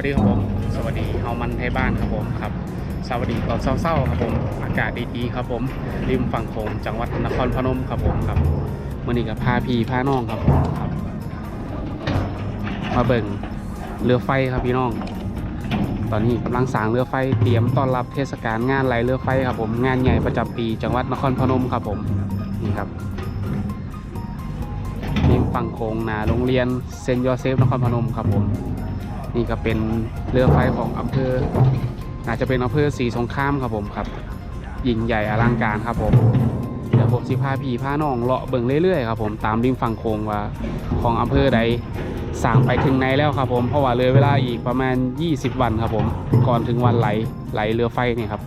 วัสดีครับผม สวัสดีเฮามันไทยบ้านครับผมครับ สวัสดีตอนเศร้าๆครับผม อากาศดีๆครับผม ริมฝั่งโขงจังหวัดนครพนมครับผมครับมื่อนี้กับพาพี่พาน้องครับผมครับ มาเบิ่งเรือไฟครับพี่น้อง ตอนนี้กำลังสางเรือไฟเตรียมต้อนรับเทศกาลงานไหลเรือไฟครับผม งานใหญ่ประจำปีจังหวัดนครพนมครับผม นี่ครับริมฝั่งโขงนาโรงเรียนเซนต์โยเซฟนครพนมครับผม นี่ก็เป็นเรือไฟของอำเภออาจจะเป็นอำเภอสีสงครามครับผมครับยิ่งใหญ่อลังการครับผมเดี๋ยวผมสิพาพี่พาน้องเลาะเบิ่งเรื่อยๆครับผมตามริมฝั่งโขงว่าของอำเภอใดสั่งไปถึงไหนแล้วครับผมเพราะว่าเหลยเวลาอีกประมาณ 20 วันครับผม ก่อนถึงวันไหลไหลเรือไฟนี่ครับ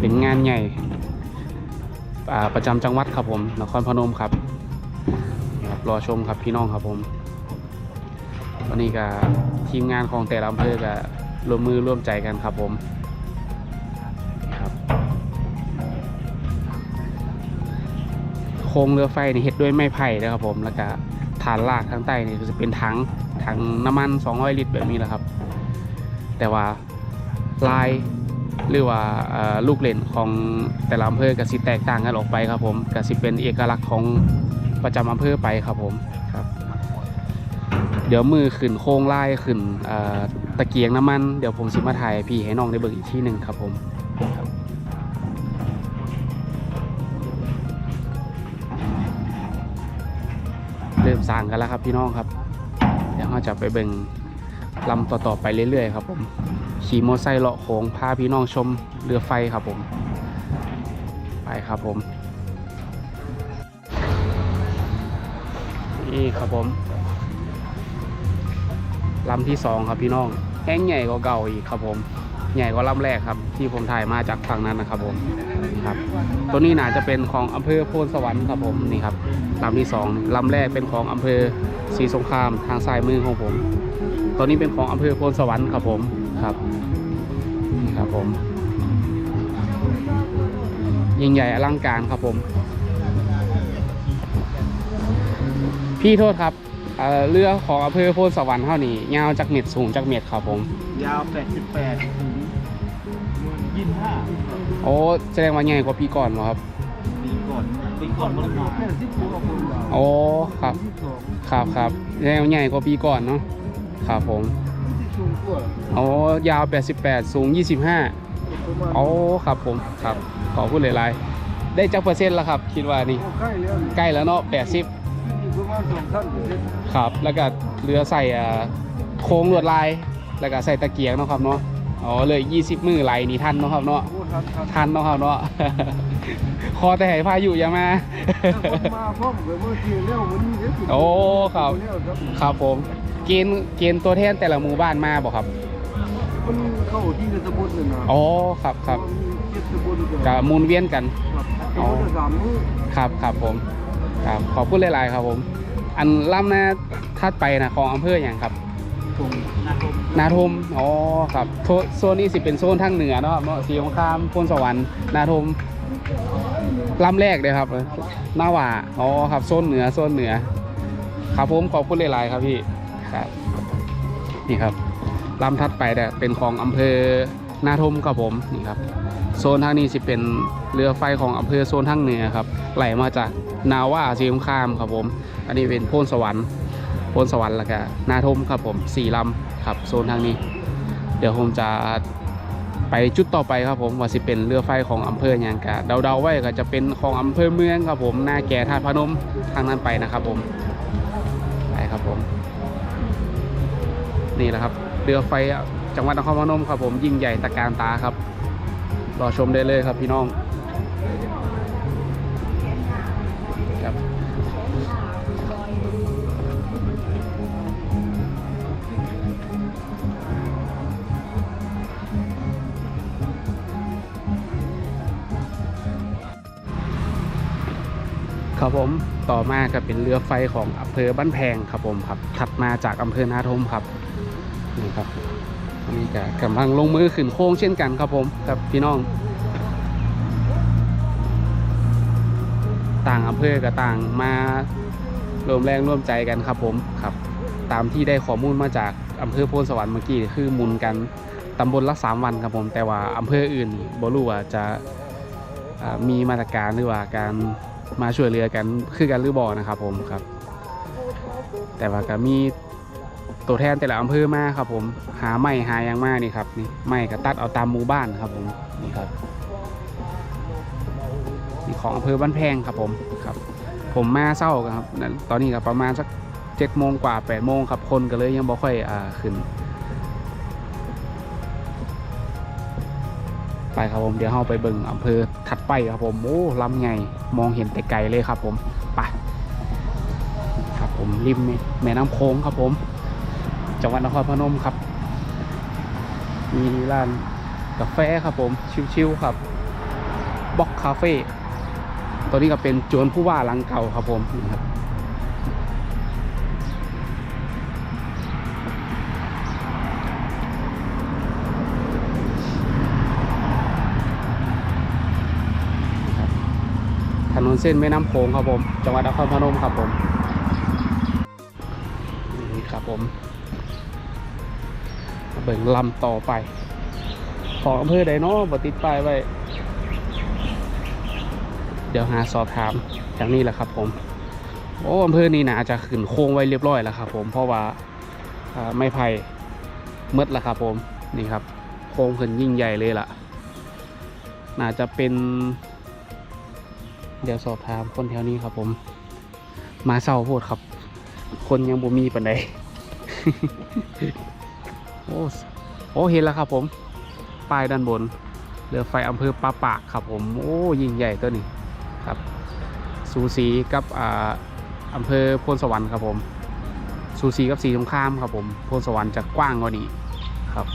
เป็นงานใหญ่ประจำจังหวัดครับผมนครพนมครับรอชมครับพี่น้องครับผม วันนี้ก็ทีมงานของแต่ละอำเภอก็ร่วมมือร่วมใจกันครับผมครับโครงเรือไฟนี่เฮ็ดด้วยไม้ไผ่นะครับผมแล้วก็ฐานลากข้างใต้นี่ก็จะเป็นถังถังน้ำมัน 200 ลิตรแบบนี้แหละครับ แต่ว่าลายหรือว่าลูกเล่นของแต่ละอำเภอก็สิแตกต่างกันออกไปครับผมก็สิเป็นเอกลักษณ์ของประจำอำเภอไปครับผม เดี๋ยวมือขึ้นโค้งไล่ขึ้นตะเกียงน้ำมัน เดี๋ยวผมสิมาถ่ายพี่ให้น้องได้เบิ่งอีกที่หนึ่งครับผมเริ่มสร้างกันแล้วครับพี่น้องครับ เดี๋ยวเราจะไปเบิ่งลำต่อๆไปเรื่อยๆครับผมขี่มอเตอร์ไซค์เลาะโค้งพาพี่น้องชมเรือไฟครับผม ไปครับผม นี่ครับผม ลำที่สองครับพี่น้องแห้งใหญ่กว่าเก่าอีกครับผมใหญ่กว่าลำแรกครับ ที่ผมถ่ายมาจากฝั่งนั้นนะครับผมครับ ตัวนี้น่าจะเป็นของอำเภอโพนสวรรค์ครับผมนี่ครับลำที่สองลำแรกเป็นของอำเภอศรีสงครามทางซ้ายมือของผม ตัวนี้เป็นของอำเภอโพนสวรรค์ครับผมครับนี่ครับผมยิ่งใหญ่อลังการครับผม พี่โทษครับ เอ่อเรือของอำเภอโพนสวรรค์เท่านี้ยาวจากเม็ดสูงจากเม็ดครับผม ยาว 88ถึง25โอ้แสดงว่าใหญ่กว่าปีก่อนเหรอครับปีก่อนปีก่อนมันมาแค่สิบตัวคนยาวโอ้ครับสิบสองครับครับแสดงว่าใหญ่กว่าปีก่อนเนาะครับผมสิบสูงกว่าโอ้ยาว 88 สูง 25ประมาณโอ้ครับผมครับขอพูดหลายๆได้จักเปอร์เซ็นต์แล้วครับ คิดว่านี่โอ้ใกล้แล้วนี่ใกล้แล้วเนาะ80อีก ประมาณสองท่านเสร็จครับ แล้วก็เรือใส่อ่าโค้งลวดลาย แล้วก็ใส่ตะเกียงเนาะครับเนาะ อ๋อเลย20มือไหลนี่ทันเนาะครับเนาะโอ้ทันทันทันเนาะครับเนาะ คอแต่ให้พายุอย่ามาถ้าคนมาพร้อมกับเมื่อกี้แล้ววันนี้เดี๋ยวสิโอ้ครับแล้วครับ ครับผม เกณฑ์เกณฑ์ตัวแทนแต่ละหมู่บ้านมาบอกครับมันเข้าที่ในตำบลน่ะนะอ๋อ ครับครับมีเจ็ดตำบลกับมูลเวียนกัน ครับตำบลละสามมื้อครับครับผม ครับขอบคุณหลายๆครับผม อันล่ำหน้าทัดไปนะของอำเภออย่างครับตรงนาคมนาทมอ๋อครับโทโซนนี้สิเป็นโซนทางเหนือเนาะครับเนาะสีสงครามพลสวรรค์นาทมลำแรกเลยครับหน้าหว่าอ๋อครับโซนเหนือโซนเหนือ ครับผมขอบคุณหลายๆครับพี่ครับนี่ครับลำทัดไปเนี่ยเป็นของอำเภอ นาทมครับผมนี่ครับโซนทางนี้สิเป็นเรือไฟของอำเภอโซนทางเหนือครับไหลมาจากนาว่าสีสงครามครับผม อันนี้เป็นโพนสวรรค์โพนสวรรค์แล้วก็นาทมครับผมสี่ลำครับโซนทางนี้ เดี๋ยวผมจะไปจุดต่อไปครับผมว่าสิเป็นเรือไฟของอำเภออย่างกะเดาๆไว้ก็จะเป็นของอำเภอเมืองครับผมนาแก่ท่าพนมทางนั้นไปนะครับผมไปครับผม นี่แหละครับ เรือไฟ จังหวัดนครพนมครับผมยิ่งใหญ่ตะการตาครับ รอชมได้เลยครับพี่น้องครับครับผมต่อมาก็เป็นเรือไฟของอำเภอบ้านแพงครับผมครับถัดมาจากอำเภอนาทมครับนี่ครับ ก็กำลังลงมือขึ้นโค้งเช่นกันครับผมครับพี่น้อง ต่างอำเภอกับต่างมารวมแรงร่วมใจกันครับผมครับ ตามที่ได้ข้อมูลมาจากอำเภอโพนสวรรค์เมื่อกี้คือหมุนกันตำบลละสามวันครับผม แต่ว่าอำเภออื่นบ่รู้ว่าจะอ่ามีมาตรการหรือว่าการมาช่วยเหลือกันคือกันหรือบ่นะครับผมครับ แต่ว่าก็มี ตัวแทนแต่ละอำเภอมาครับ ผมหาไม้หายังมากนี่ครับนี่ไม้ก็ตัดเอาตามหมู่บ้านครับผมนี่ครับนี่ของอำเภอบ้านแพงครับผมครับ ผมมาเศร้าครับตอนนี้ก็ประมาณสักเจ็ดโมงกว่าแปดโมงครับคนก็เลยยังบ่ค่อยอ่าขึ้น ไปครับผมเดี๋ยวเราไปเบิ่งอำเภอถัดไปครับผมโอ้ลำไงมองเห็นแต่ไกลเลยครับผมไปครับผมริมแม่น้ำโค้งครับผม จังหวัดนครพนมครับ มีร้านกาแฟครับผม ชิวๆครับบ็อกคาเฟ่ตัวนี้ก็เป็นจวนผู้ว่าหลังเก่าครับผมนี่ครับถนนเส้นแม่น้ำโขงครับผม จังหวัดนครพนมครับผม ผมเบิ่งลำต่อไป ของอำเภอใดเนาะบ่ติดป้ายไว้ เดี๋ยวหาสอบถามจากนี่แหละครับผมโอ้อำเภอนี้นะจะขึ้นโค้งไว้เรียบร้อยแล้วครับผมเพราะว่าไม้ไผ่หมืดแล้วครับผมนี่ครับ โค้งขึ้นยิ่งใหญ่เลยล่ะ น่าจะเป็น เดี๋ยวสอบถามคนแถวนี้ครับผม มาเศร้าโพดครับ คนยังบ่มีปันใด โอ้โอ้เห็นแล้วครับผมป้ายด้านบนเรือไฟอำเภอปาปากครับผมโอ้ยิ่งใหญ่ตัวนี้ครับ สูสีกับอ่าอำเภอโพนสวรรค์ครับผม สูสีกับสีสงครามครับผมโพนสวรรค์จะกว้างกว่านี้ครับ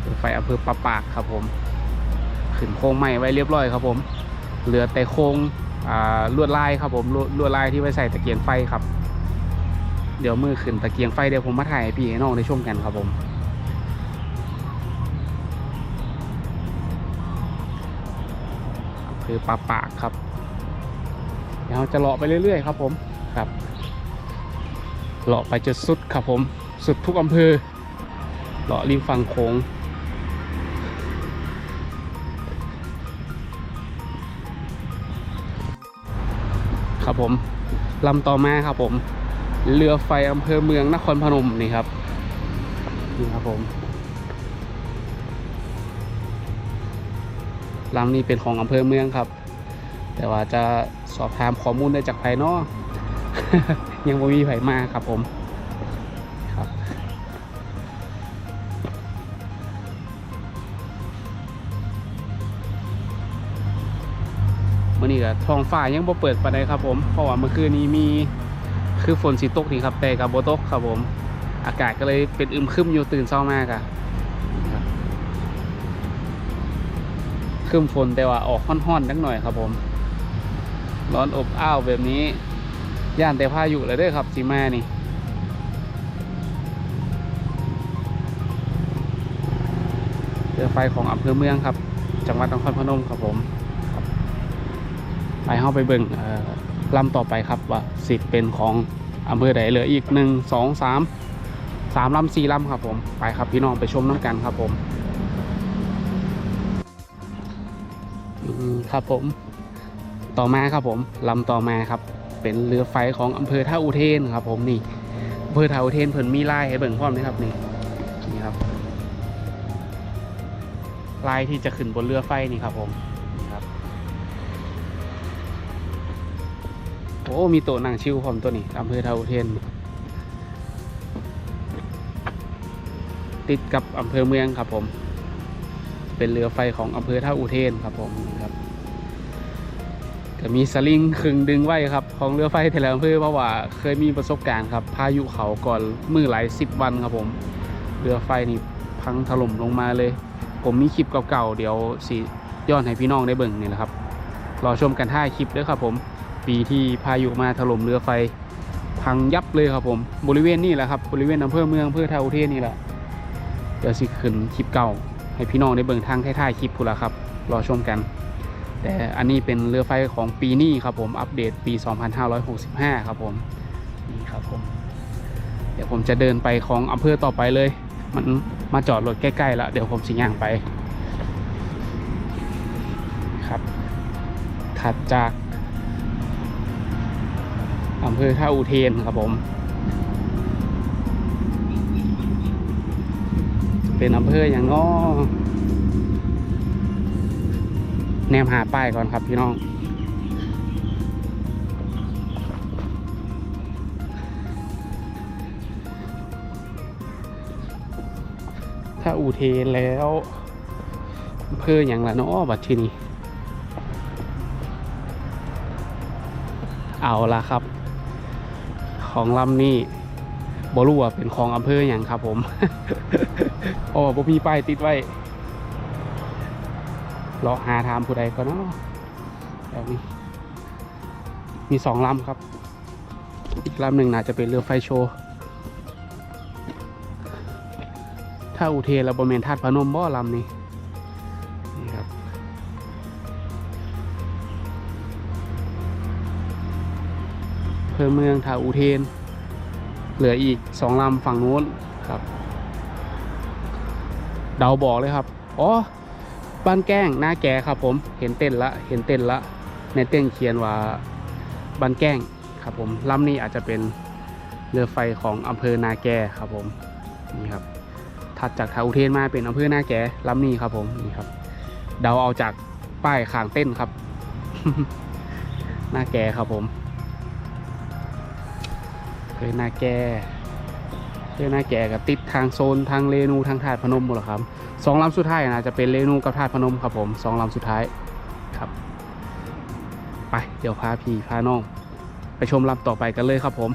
เรือไฟอำเภอปาปากครับผมขึ้นโค้งใหม่ไว้เรียบร้อยครับผมเหลือแต่โค้งลวดลายครับผมลวดลวดลายที่ไว้ใส่ตะเกียงไฟครับ เดี๋ยวมือขึ้นตะเกียงไฟเดี๋ยวผมมาถ่ายพี่น้องได้ชมกันครับผม คือปลาปากครับ เดี๋ยวเราจะเลาะไปเรื่อยๆครับผมครับเลาะไปจนสุดครับผมสุดทุกอำเภอเลาะริมฝั่งโขงครับผมลำต่อมาครับผม เรือไฟอำเภอเมืองนครพนมนี่ครับนี่ครับผมลำนี้เป็นของอำเภอเมืองครับ แต่ว่าจะสอบถามข้อมูลได้จากภายนอก ยังไม่มีไผมาครับผมครับมื่อนี้ก็ท้องฟ้ายังบ่เปิดปานใดครับผม เพราะว่าเมื่อคืนนี้มี คือฝนสิตกนี่ครับแต่กับโบตกครับผม อากาศก็เลยเป็นอึมครึมอยู่ตื่นเช้ามากอะครับครึ้มฝนแต่ว่าออกห้อนๆนักหน่อยครับผม ร้อนอบอ้าวแบบนี้ ย่านแต่พายุเลยด้อครับสีมานี่เรือไฟของอำเภอเมืองครับ จังหวัดนครพนมครับผม ไปเข้าไปเบิ่งเอ่อ ลำต่อไปครับว่าสิทธิ์เป็นของอำเภอใดเหลืออีกหนึ่งสองสามสามลำสี่ลำครับผมไปครับพี่น้องไปชมน้ำกันครับผมอืมครับผมต่อมาครับผมลำต่อมาครับ เป็นเรือไฟของอำเภอท่าอุเทนครับ ผมนี่อำเภอท่าอุเทนเพิ่นมีลายให้เบิ่งพร้อมนะครับนี่นี่ครับลายที่จะขึ้นบนเรือไฟนี่ครับผม อ้มีโต๊ะนั่งชิวพร้อมตัวนี้อำเภอท่าอุเทนติดกับอำเภอเมืองครับผม เป็นเรือไฟของอำเภอท่าอุเทนครับผมครับก็มีสลิงขึงดึงไว้ครับ ของเรือไฟแต่ละอำเภอเพราะว่าเคยมีประสบการณ์ครับ พายุเขาก่อนมือหลายสิบวันครับผม เรือไฟนี่พังถล่มลงมาเลย ผมมีคลิปเก่าๆเดี๋ยวสิย้อนให้พี่น้องได้เบิ่งนี่แหละครับ รอชมกันท่าคลิปด้วยครับผม ปีที่พายุมาถล่มเรือไฟ พังยับเลยครับผม บริเวณนี่แหละครับบริเวณอำเภอเมืองอำเภอท่าอุเทนนี่แหละเดี๋ยวสิขึ้นคลิปเก่า ให้พี่น้องได้เบิ่งทางท้ายๆคลิปพูละครับรอชมกัน แต่อันนี้เป็นเรือไฟของปีนี้ครับผมอัปเดตปี 2565 ครับผมนี่ครับผมเดี๋ยวผมจะเดินไปของอำเภอต่อไปเลย มันมาจอดรถใกล้ๆแล้วเดี๋ยวผมสิย่างไปครับถัดจาก อำเภอท่าอุเทนครับผม เป็นอำเภออย่างน้อแนมหาป้ายก่อนครับพี่น้อง ถ้าอูเทนแล้วอำเภออย่างละเนาะบัดที่นี่เอาละครับ ของลำนี่บรู้ว่าเป็นของอำเภออย่างครับผมโอ้บ่มีป้ายติดไว้รอหาถามผู้ใดก็เนาะแบบนี้ มีสองลำครับ อีกลำหนึ่งน่าจะเป็นเรือไฟโชว์ ถ้าอุเทนแล้วบริเวณธาตุพนมบ่อลำนี้ เพิ่มเมืองท่าอุเทน เหลืออีกสองลำฝั่งนู้นครับ เดาบอกเลยครับ อ๋อ บ้านแก้งหน้าแกครับผม เห็นเต้นละ เห็นเต้นละ ในเต้นเขียนว่าบ้านแก้งครับผมลำนี้อาจจะเป็นเรือไฟของอำเภอนาแกครับผม นี่ครับ ถัดจากทาอุเทนมาเป็นอำเภอนาแกลำนี้ครับผม นี่ครับ เดาเอาจากป้ายขางเต้นครับ หน้าแกครับผม เภอหน้าแกเภอหน้าแกกับติดทางโซนทางเรนูทางธาตุพนมหมดหรอครับสองลำสุดท้ายนะจะเป็นเรนูกับธาตุพนมครับผมสองลำสุดท้ายครับ ไปเดี๋ยวพาพี่พาน้อง ไปชมลำต่อไปกันเลยครับผม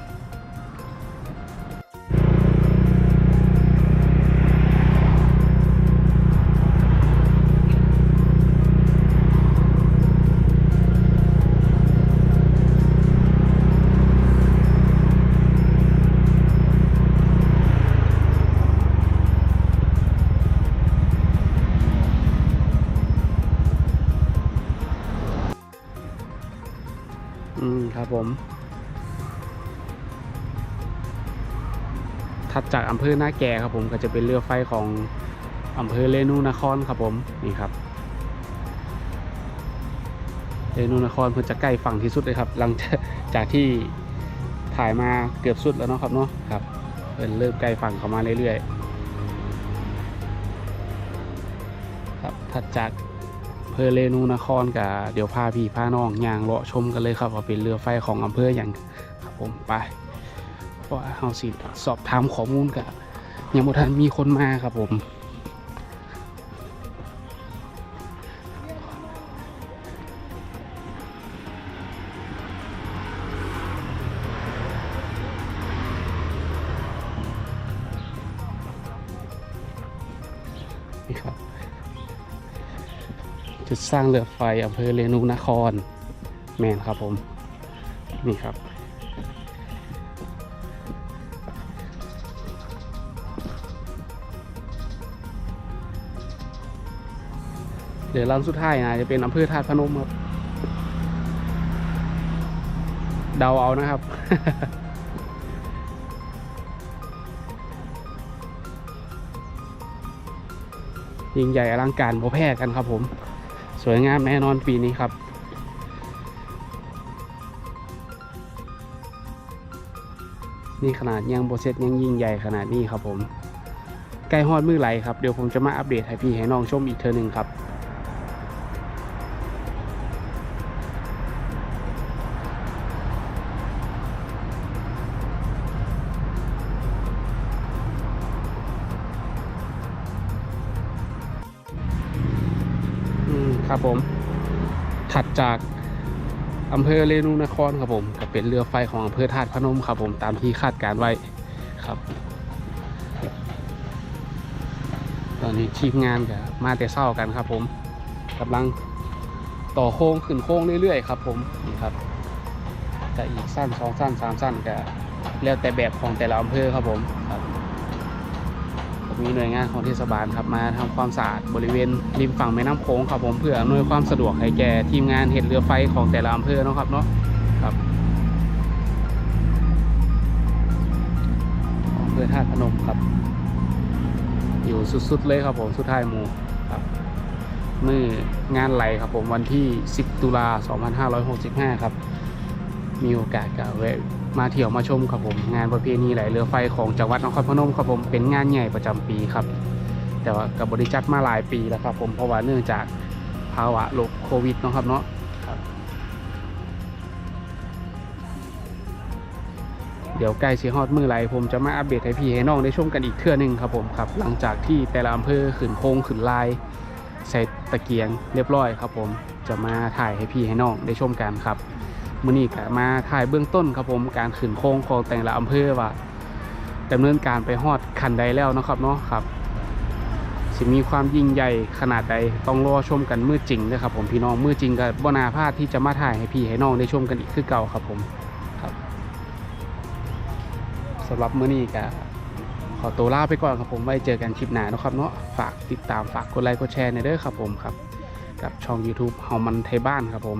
ภอหน้าแก่ครับผมก็จะเป็นเรือไฟของอำเภอเรนูนครครับผมนี่ครับเรนูนครเพื่อจะใกล้ฝั่งที่สุดเลยครับ หลังจากที่ถ่ายมาเกือบสุดแล้วเนาะครับเนาะครับเป็นเริ่มใกล้ฝั่งเข้ามาเรื่อยๆครับถัดจากอำเภอเรนูนครกับเดี๋ยวพาพี่พาน้องย่างเลาะชมกันเลยครับว่าเป็นเรือไฟของอำเภออย่างครับผมไป เพราะว่าเฮาสิสอบถามข้อมูลกับยังบ่ทันมีคนมาครับผมนี่ครับจุดสร้างเรือไฟอำเภอเรนูนคร แมนครับผม นี่ครับ เดี๋ยวลำสุดท้ายนะจะเป็นอำเภอธาตุพนมครับ เดาเอานะครับ ยิ่งใหญ่อลังการโบแพ้กันครับผม สวยงามแน่นอนปีนี้ครับนี่ขนาดยังโบเซตยังยิ่งใหญ่ขนาดนี้ครับผม ใกล้ฮอดมือไหลครับ เดี๋ยวผมจะมาอัปเดตให้พี่ให้น้องชมอีกเทอหนึ่งครับ จากอำเภอเรนูนครครับผมก็เป็นเรือไฟของอำเภอธาตุพนมครับผมตามที่คาดการไว้ครับ ตอนนี้ทีมงานก็มาแต่เศร้ากันครับผมกำลังต่อโค้งขึ้นโค้งเรื่อยๆครับผมนี่ครับจะอีกสั้นสองสั้นสามสั้นก็แล้วแต่แบบของแต่ละอำเภอครับผมครับ มีหน่วยงานของเทศบาลครับมาทำความสะอาดบริเวณริมฝั่งแม่น้ำโขงครับผมเพื่ออำนวยความสะดวกให้แก่ทีมงานเห็ดเรือไฟของแต่ละอำเภอนะครับเนาะครับอ๋อภอธาพนมครับ อยู่สุดๆเลยครับผมสุดท้ายหมู่ครับมืองานไหลครับผมวันที่ 10 ตุลา 2565 ครับ มีโอกาสก็แวะ มาเที่ยวมาชมครับผมงานประเพณีไหลเรือไฟของจังหวัดนครพนมครับผมเป็นงานใหญ่ประจำปีครับ แต่ว่ากับบริจัดมาหลายปีแล้วครับผมเพราะว่าเนื่องจากภาวะโรคโควิดเนาะครับเนาะครับเดี๋ยวใกล้สีฮอดมือไหลผมจะมาอัปเดตให้พี่ให้น้องได้ชมกันอีกเทื่อหนึงครับผมครับ หลังจากที่แต่ละอำเภอขึ้นโค้งขึ้นลาย ใส่ตะเกียงเรียบร้อยครับผมจะมาถ่ายให้พี่ให้น้องได้ชมกันครับ มื้อนี้ก็มาถ่ายเบื้องต้นครับผมการขึ้นโค้งของแต่ละอำเภอว่าดำเนินการไปฮอดคันใดแล้วนะครับเนาะครับสิมีความยิ่งใหญ่ขนาดใดต้องรอชมกันมือจริงนะครับผมพี่น้องมือจริงก็บ่นาพาดที่จะมาถ่ายให้พี่ให้น้องได้ชมกันอีกคือเก่าครับผมครับสำหรับมื้อนี้ก็ขอตัวลาไปก่อนครับผมไว้เจอกันคลิปหน้านะครับเนาะฝากติดตามฝากกดไลค์กดแชร์ในเด้อครับผมครับ กับช่อง YouTube เฮามันไทยบ้านครับผม